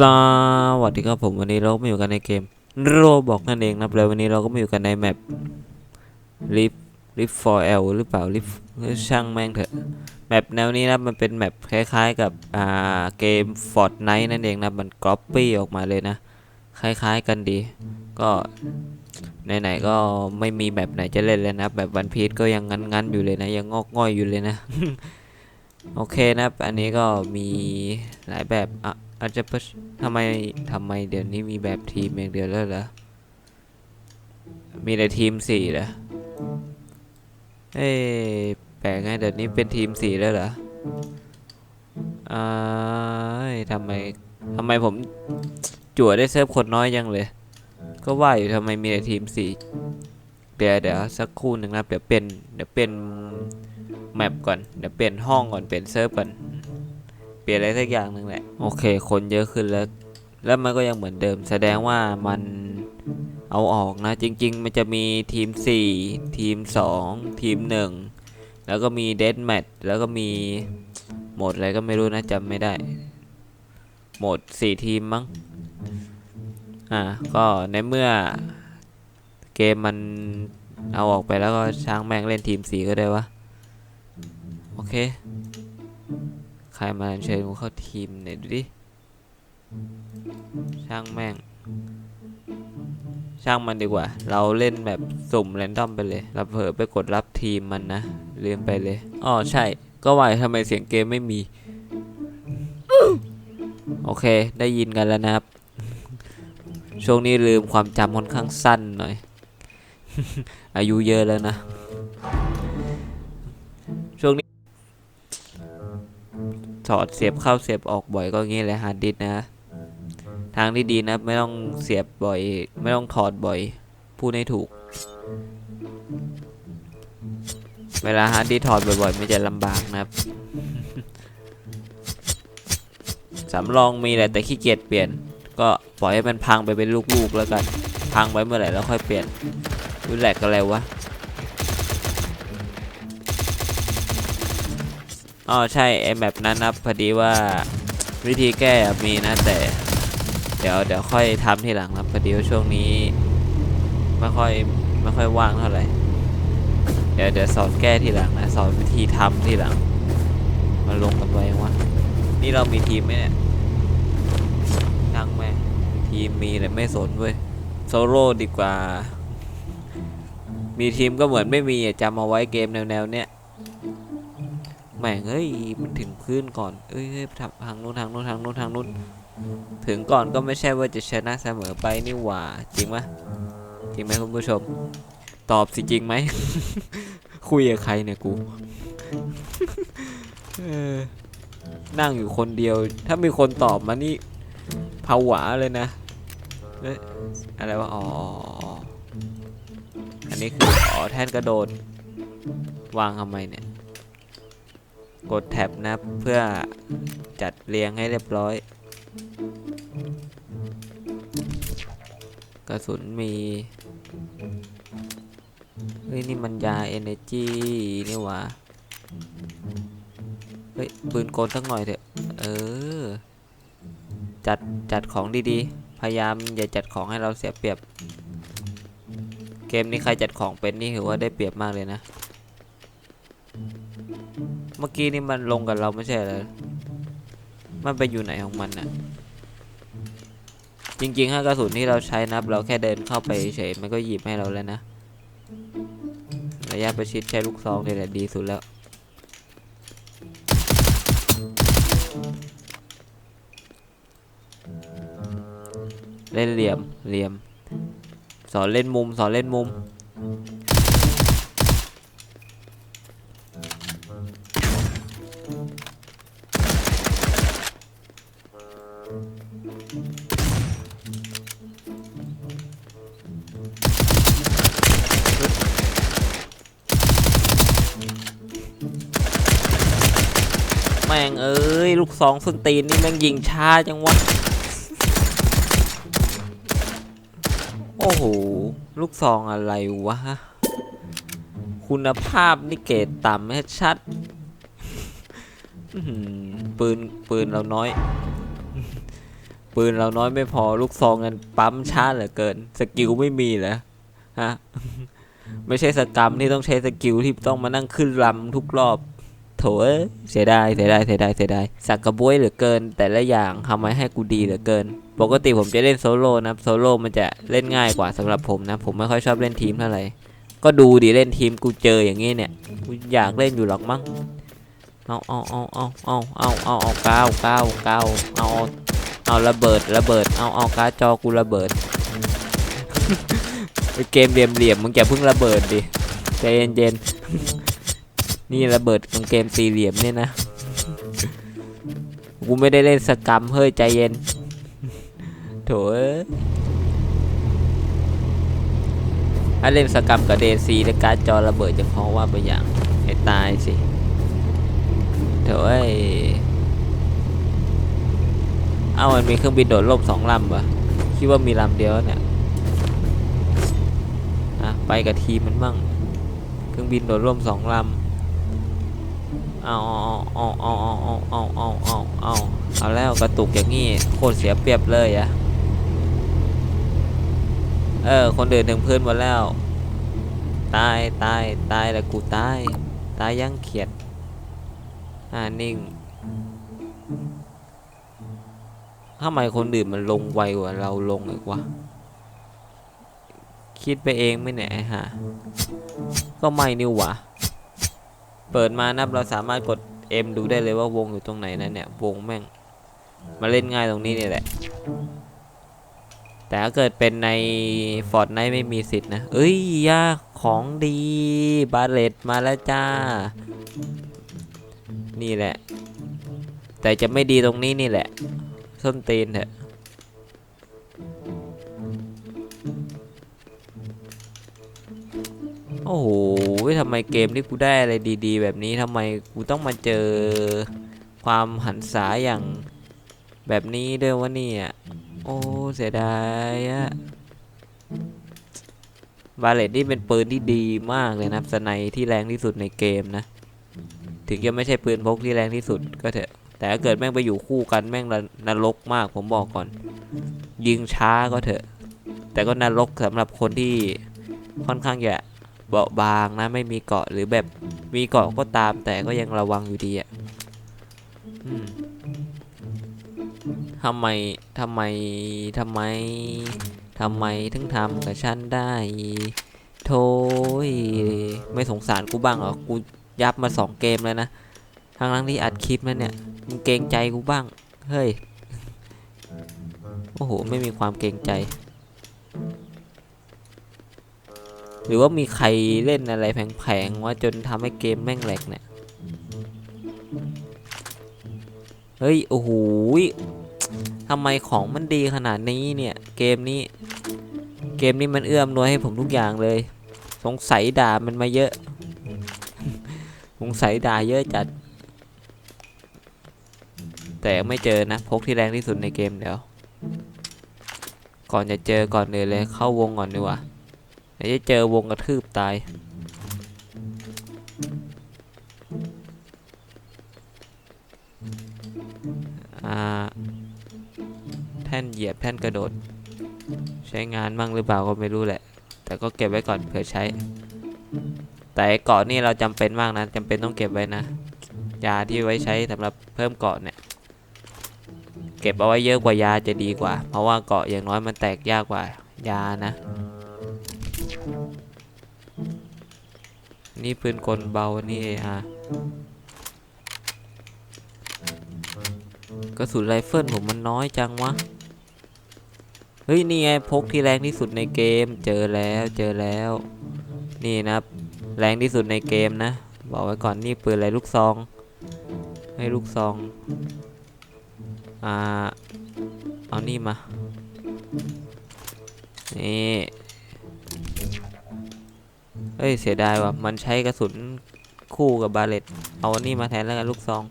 สวัสดีครับผมวันนี้เราก็มาอยู่กันในเกมโรบอกนั่นเองนะแล้ววันนี้เราก็มาอยู่กันในแมปลิฟลิฟ for L หรือเปล่าลิฟช่างแม่งเถอะแมปแนวนี้นะมันเป็นแมปคล้ายๆกับอ่าเกม Fortnite นั่นเองนะมันก๊อปปี้ออกมาเลยนะ คล้ายๆกันดี ก็ไหนๆก็ไม่มีแบบไหนจะเล่นเลยนะแบบวันพี e ก็ยังงันๆอยู่เลยนะยังงอกง่อยอยู่เลยนะ โอเคนะครับ อันนี้ก็มีหลายแบบอะอาจจะทำไมทำไมเดี๋ยวนี้มีแบบทีมอย่างเดียวแล้วเหรอ มีแต่ทีมสี่เหรอ เอ้แปลกไงเดี๋ยวนี้เป็นทีมสี่แล้วเหรออ่าเอ้ยทำไมทำไมผมจั่วได้เซิร์ฟคนน้อยยังเลย ก็ว่าอยู่ทำไมมีแต่ทีมสี่เดี๋ยวเดี๋ยวสักครู่หนึ่งนะเดี๋ยวเป็นเดี๋ยวเป็น แมปก่อน เดี๋ยวเปลี่ยนห้องก่อน เปลี่ยนเซิร์ฟก่อน เปลี่ยนอะไรสักอย่างหนึ่งแหละ โอเค คนเยอะขึ้นแล้ว แล้วมันก็ยังเหมือนเดิม แสดงว่ามันเอาออกนะ จริง ๆ มันจะมีทีม 4 ทีม 2 ทีม 1 แล้วก็มีเดดแมทแล้วก็มีโหมดอะไรก็ไม่รู้นะจำไม่ได้ โหมด 4 ทีมมั้ง อ่า ก็ในเมื่อเกมมันเอาออกไปแล้วก็ช่างแม่งเล่นทีม 4 ก็ได้วะ เค ใครมาเชิญกูเข้าทีมหน่ยดูดิ ช่างแม่ง ช่างมันดีกว่า เราเล่นแบบสุ่มแรนดอมไปเลย เราเผลอไปกดรับทีมมันนะลืมไปเลย อ๋อใช่ ก็ว่าทำไมเสียงเกมไม่มี โอเค ได้ยินกันแล้วนะครับ ช่วงนี้ลืมความจำค่อนข้างสั้นหน่อย อายุเยอะแล้วนะ อดเสียบเข้าเสียบออกบ่อยก็งี้แหละฮาร์ดดิสนะ ทางที่ดีนะไม่ต้องเสียบบ่อย ไม่ต้องถอดบ่อย พูดให้ถูก เวลาฮาร์ดดิสถอดบ่อยๆมันจะลำบากนะครับสำรองมีแหละแต่ขี้เกียจเปลี่ยน ก็ปล่อยให้มันพังไปเป็นลูกๆแล้วกัน พังไปเมื่อไหร่แล้วค่อยเปลี่ยนดูแหลกอะไรวะ อ๋อใช่ไอแมปนั้นนะพอดีว่าวิธีแก้มีนะแต่ เดี๋ยวเดี๋ยวค่อยทำทีหลังนะพอดีว่าช่วงนี้ไม่ค่อยไม่ค่อยว่างเท่าไหร่เดี๋ยวเดี๋ยวสอนแก้ทีหลังนะสอนวิธีทำทีหลังมาลงกันไว้วะนี่เรามีทีมไหมเนี่ยช่างแม่ทีมมีแต่ไม่สนเว้ยโซโล่ดีกว่า มีทีมก็เหมือนไม่มีอะจำเอาไว้เกมแนวๆเนี้ย ม่งเฮ้ยมันถึงพื้นก่อน เอ้ยเฮ้ยทางทางนู้นทางนู้นทางนู้นทางนู้น ถึงก่อนก็ไม่ใช่ว่าจะชนะเสมอไปนี่หว่า จริงไหมจริงไหมคุณผู้ชม ตอบสิจริงไหม คุยกับใครเนี่ยกูนั่งอยู่คนเดียว ถ้ามีคนตอบมานี่ผวาเลยนะเอ้ยอะไรวะ อ๋อ อันนี้คืออ๋อแท่นกระโดด วางทำไมเนี่ย กดแท็บนะเพื่อจัดเรียงให้เรียบร้อย กระสุนมีเฮ้ยนี่มันยา energy นี่หว่าเฮ้ยปืนกลสักหน่อยเถอะ เออ จัดจัดของดีๆ พยายามอย่าจัดของให้เราเสียเปรียบ เกมนี้ใครจัดของเป็นนี่ถือว่าได้เปรียบมากเลยนะ เมื่อกี้นี่มันลงกับเราไม่ใช่เหรอมันไปอยู่ไหนของมันน่ะ จริงๆถ้ากระสุนที่เราใช้นับ เราแค่เดินเข้าไปเฉยมันก็หยิบให้เราแล้วนะ ระยะประชิดใช้ลูกซองนี่แหละดีสุดแล้ว เล่นเหลี่ยมเหลี่ยม สอนเล่นมุม สอนเล่นมุม ม่งเอ้ยลูกสองส้นตีนนี่แม่งยิงช้าจังวะโอ้โหลูกซองอะไรวะคุณภาพนี่เกรดต่ำให้ชัดปืนปืนเราน้อย ปืนเราน้อยไม่พอลูกซองกันปั๊มช้าเหลือเกิน สกิลไม่มีเหรอฮะไม่ใช่สกรรมที่ต้องใช้สกิลที่ต้องมานั่งขึ้นลำทุกรอบ ถเอ้ยเสียดายเสียดายเสียดายเสียดายสักกระบวยเหลือเกิน แต่ละอย่างทำไว้ให้กูดีเหลือเกิน ปกติผมจะเล่นโซโล่นะโซโล่มันจะเล่นง่ายกว่าสำหรับผมนะ ผมไม่ค่อยชอบเล่นทีมเท่าไหร่ก็ดูดิเล่นทีมกูเจออย่างงี้เนี่ยกูอยากเล่นอยู่หรอกมั้งเอาเอาเอาเอาเอาเอาเอาเอาก้าวก้าวก้าเอาเอาระเบิดระเบิดเอาเอาการ์ดจอกูระเบิดไอ้เกมเหลี่ยมมึงอย่าเพิ่งระเบิดดิใจเย็นๆ นี่ระเบิดของเกมสี่เหลี่ยมเนี่ยนะ กูไม่ได้เล่นสกรรมเฮ้ยใจเย็น โถอ้ยถ้าเล่นสกรรมกับเดซีแล้วการจอระเบิดจะพราะว่าไปอย่างให้ตายสิโถอ้ยเอ้ามันมีเครื่องบินโดดร่มสองลำปะคิดว่ามีลำเดียวเนี่ยอะไปกับทีมมันบ้างเครื่องบินโดดร่มสองลำ เอาเอาเอาเอาเอาเอาเอาเอาเอาเอาเอาแล้วกระตุกอย่างงี้โคตรเสียเปรียบเลยอะเออ คนเดินถึงพื้นหมดแล้ว ตายตายตายแล้วกูตาย ตายยังเขียด อ่านิ่งทำไมคนอื่นมันลงไวกว่าเราลงอีกวะคิดไปเองไม่ไหนยไอ้ห่าก็ไม่นิววะ เปิดมานับเราสามารถกด M ดูได้เลยว่าวงอยู่ตรงไหนนะเนี่ยวงแม่ง มาเล่นง่ายตรงนี้นี่แหละ แต่ถ้าเกิดเป็นในฟอร์ดไนไม่มีสิทธิ์นะ เอ้ยยาของดีบาเลตมาแล้วจ้า นี่แหละ แต่จะไม่ดีตรงนี้นี่แหละ ส้นตีนเถอะโอ้โห ทำไมเกมที่กูได้อะไรดี ๆ แบบนี้ทำไมกูต้องมาเจอความหันษาอย่างแบบนี้ด้วยวะเนี่ยโอ้เสียดายอะบาเลตนี่เป็นปืนที่ดีมากเลยนะสไนที่แรงที่สุดในเกมนะ ถึงจะไม่ใช่ปืนพกที่แรงที่สุดก็เถอะ แต่ถ้าเกิดแม่งไปอยู่คู่กันแม่งนรกมากผมบอกก่อน ยิงช้าก็เถอะ แต่ก็นรกสำหรับคนที่ค่อนข้างจะ เบาบางนะไม่มีเกาะหรือแบบมีเกาะก็ตามแต่ก็ยังระวังอยู่ดีอะทำไมทำไมทำไมทำไมถึงทำกับฉันได้โธ่ยไม่สงสารกูบ้างเหรอ กูยับมาสองเกมแล้วนะทั้งทั้งที่อัดคลิปแล้วเนี่ย มึงเกรงใจกูบ้าง เฮ้ย โอ้โห ไม่มีความเกรงใจ หรือว่ามีใครเล่นอะไรแผงๆว่าจนทำให้เกมแม่งแหลกเนี่ย เฮ้ย โอ้โหทำไมของมันดีขนาดนี้เนี่ย เกมนี้ เกมนี้มันเอื้อมนวยให้ผมทุกอย่างเลย สงสัยด่ามันมาเยอะ สงสัยด่าเยอะจัด แต่ยังไม่เจอนะ พกที่แรงที่สุดในเกมเดี๋ยว ก่อนจะเจอก่อนเลยเลยเข้าวงก่อนดีกว่า จะเจอวงกระทืบตาย อ่า แท่นเหยียบแท่นกระโดด ใช้งานบ้างหรือเปล่าก็ไม่รู้แหละ แต่ก็เก็บไว้ก่อนเผื่อใช้ แต่เกาะนี่เราจำเป็นมากนะจำเป็นต้องเก็บไว้นะ ยาที่ไว้ใช้สำหรับเพิ่มเกาะเนี่ยเก็บเอาไว้เยอะกว่ายาจะดีกว่า เพราะว่าเกาะอย่างน้อยมันแตกยากกว่ายานะ นี่ปืนกลเบา นี่เออากระสุนไรเฟิลผมมันน้อยจังวะ เฮ้ย นี่ไงพกที่แรงที่สุดในเกม เจอแล้วเจอแล้ว นี่นะแรงที่สุดในเกมนะ บอกไว้ก่อนนี่ปืนอะไรลูกซอง ให้ลูกซอง อ่า เอานี่มา นี่ เอ้ยเสียดายว่ะมันใช้กระสุนคู่กับบาเลตเอาอันนี้มาแทนแล้วกันลูกซอง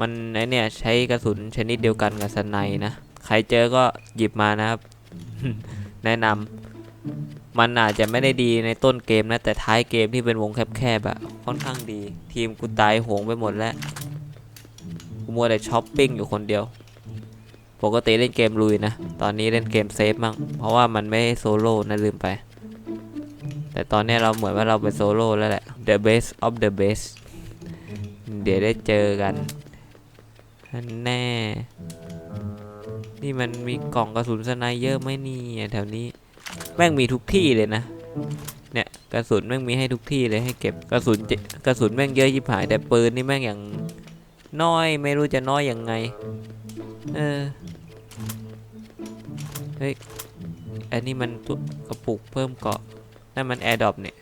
มันไอเนี่ยใช้กระสุนชนิดเดียวกันกับสไนนะใครเจอก็หยิบมานะครับ แนะนำมันอาจจะไม่ได้ดีในต้นเกมนะ แต่ท้ายเกมที่เป็นวงแคบๆอะค่อนข้างดี ทีมกูตายหงไปหมดแล้วกูมัวแต่ช้อปปิ้งอยู่คนเดียวปกติเล่นเกมลุยนะ ตอนนี้เล่นเกมเซฟมั่งเพราะว่ามันไม่โซโล่นะลืมไป แต่ตอนนี้เราเหมือนว่าเราเป็นโซโล่แล้วแหละ the best of the best เดี๋ยวได้เจอกันแน่ นี่มันมีกล่องกระสุนสไนเยอะไหมนี่แถวนี้ แม่งมีทุกที่เลยนะ เนี่ยกระสุนแม่งมีให้ทุกที่เลยให้เก็บกระสุนกระสุนแม่งเยอะยิบหายแต่ปืนนี่แม่งอย่างน้อยไม่รู้จะน้อยยังไง เออ เฮ้ย อันนี้มันกระปุกเพิ่มเกาะ นั่นมันแอร์ดรอปเนี่ย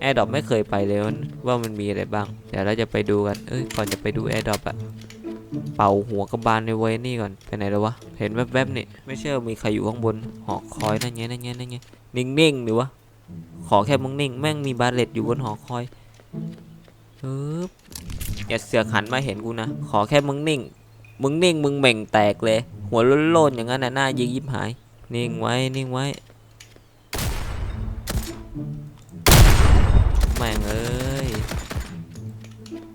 แอร์ดรอปไม่เคยไปเลยว่ามันมีอะไรบ้าง เดี๋ยวเราจะไปดูกัน เอ้ยก่อนจะไปดูแอร์ดรอปอะเป่าหัวกระบาลในเวยนี่ก่อน ไปไหนแล้ววะ เห็นแวบๆนี่ ไม่เชื่อมีใครอยู่ข้างบน หอคอยนั่นไงนั่นไงนั่นไงนิ่งๆหรือวะ ขอแค่มึงนิ่ง แม่งมีบาเลตอยู่บนหอคอยปึ๊บอย่าเสือกหันมาเห็นกูนะ ขอแค่มึงนิ่ง มึงนิ่งมึงเหม่งแตกเลย หัวโล้นๆอย่างนั้นน่ะหน้ายิงยิบหาย นิ่งไว้ นิ่งไว้ แม่งเอ้ย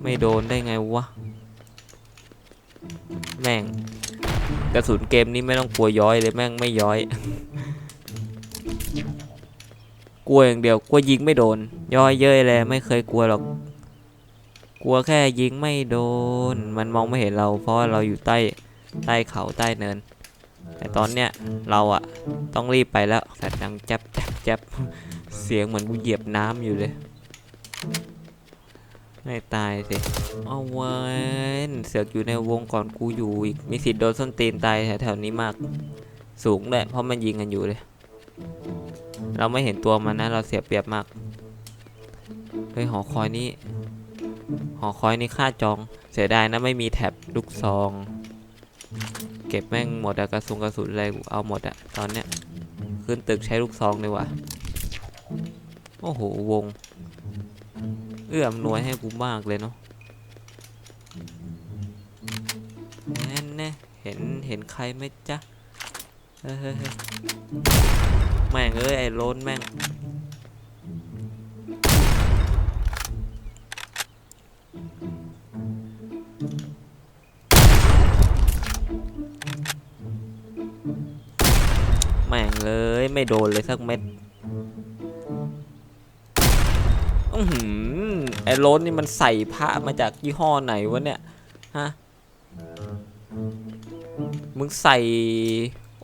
ไม่โดนได้ไงวะ แม่ง กระสุนเกมนี้ไม่ต้องกลัวย้อยเลยแม่งไม่ย้อย กลัวอย่างเดียว กลัวยิงไม่โดน ย้อยเย้ยแลยไม่เคยกลัวหรอก กลัวแค่ยิงไม่โดน มันมองไม่เห็นเรา เพราะเราอยู่ใต้ใต้เขาใต้เนิน แต่ตอนเนี้ยเราอะต้องรีบไปแล้วสัตว์ดังจับแจับแจับเสียงเหมือนกูเหยียบน้ำอยู่เลย ไม่ตายสิเอาเว้นเสือกอยู่ในวงก่อนกูอยู่อีก มีสิทธิ์โดนส้นตีนตายแถวๆนี้มาก สูงเลยเพราะมันยิงกันอยู่เลย เราไม่เห็นตัวมันนะ เราเสียเปรียบมาก เฮ้ยหอคอยนี้ หอคอยนี้ค่าจอง เสียดายนะไม่มีแท็บลูกซอง เก็บแม่งหมดอะกระสุนกระสุนอะไรกูเอาหมดอะตอนเนี้ยขึ้นตึกใช้ลูกซองดีกว่าโอ้โหวง เอื้อมหนวยให้กูมากเลยเนาะแน่แน่เห็นเห็นใครไหมจ๊ะเฮ้ยแม่งเอ้ยไอ้โลนแม่ง แม่งเลยไม่โดนเลยสักเม็ดอือหือไอ้โรนนี่มันใส่พระมาจากยี่ห้อไหนวะเนี่ยฮะมึงใส่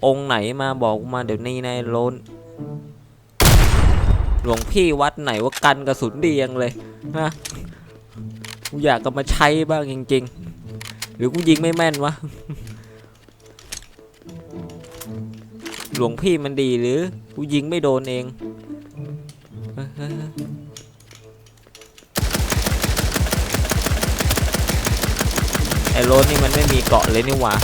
องค์ไหนมาบอกมาเดี๋ยวนี้นายโรนหลวงพี่วัดไหนว่ากันกระสุนดียังเลยฮะกูอยากก็มาใช้บ้างจริง ๆ หรือกูยิงไม่แม่นวะ หลวงพี่มันดีหรือ กูยิงไม่โดนเองไอ้รถนี่มันไม่มีเกาะเลยนี่หว่า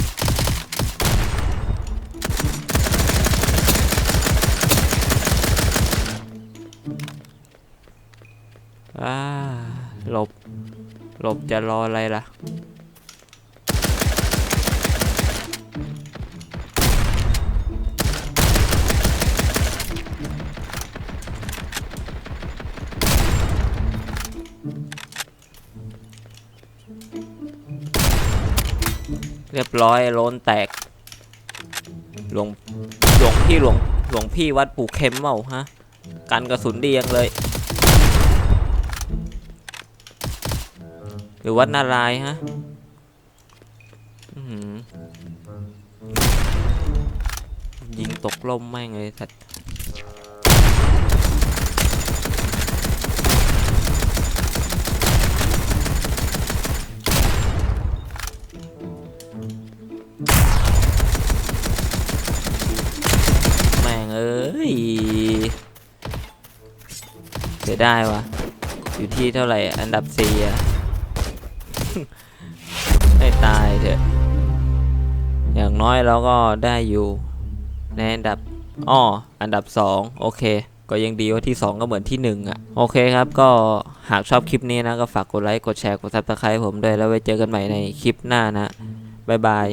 อ่าหลบ หลบจะรออะไรล่ะ รียบร้อยโลนแตก หลวงหลวงพี่หลวงหลวงพี่วัดปู่เข็มเปล่าฮะ กันกระสุนดียังเลย หรือวัดนารายณ์ฮะยิงตกลมแม่งเลยสัตว์ เอ้ยเสียได้วะอยู่ที่เท่าไหร่ อันดับสี่อะไม่ตายเถอะ อย่างน้อยเราก็ได้อยู่ ในอันดับอ้ออันดับ2โอเค ก็ยังดีว่าที่2ก็เหมือนที่1อะโอเคครับ ก็หากชอบคลิปนี้นะ ก็ฝากกดไลค์ กดแชร์ กดซับสไครต์ผมด้วย แล้วไว้เจอกันใหม่ในคลิปหน้านะ บ๊ายบาย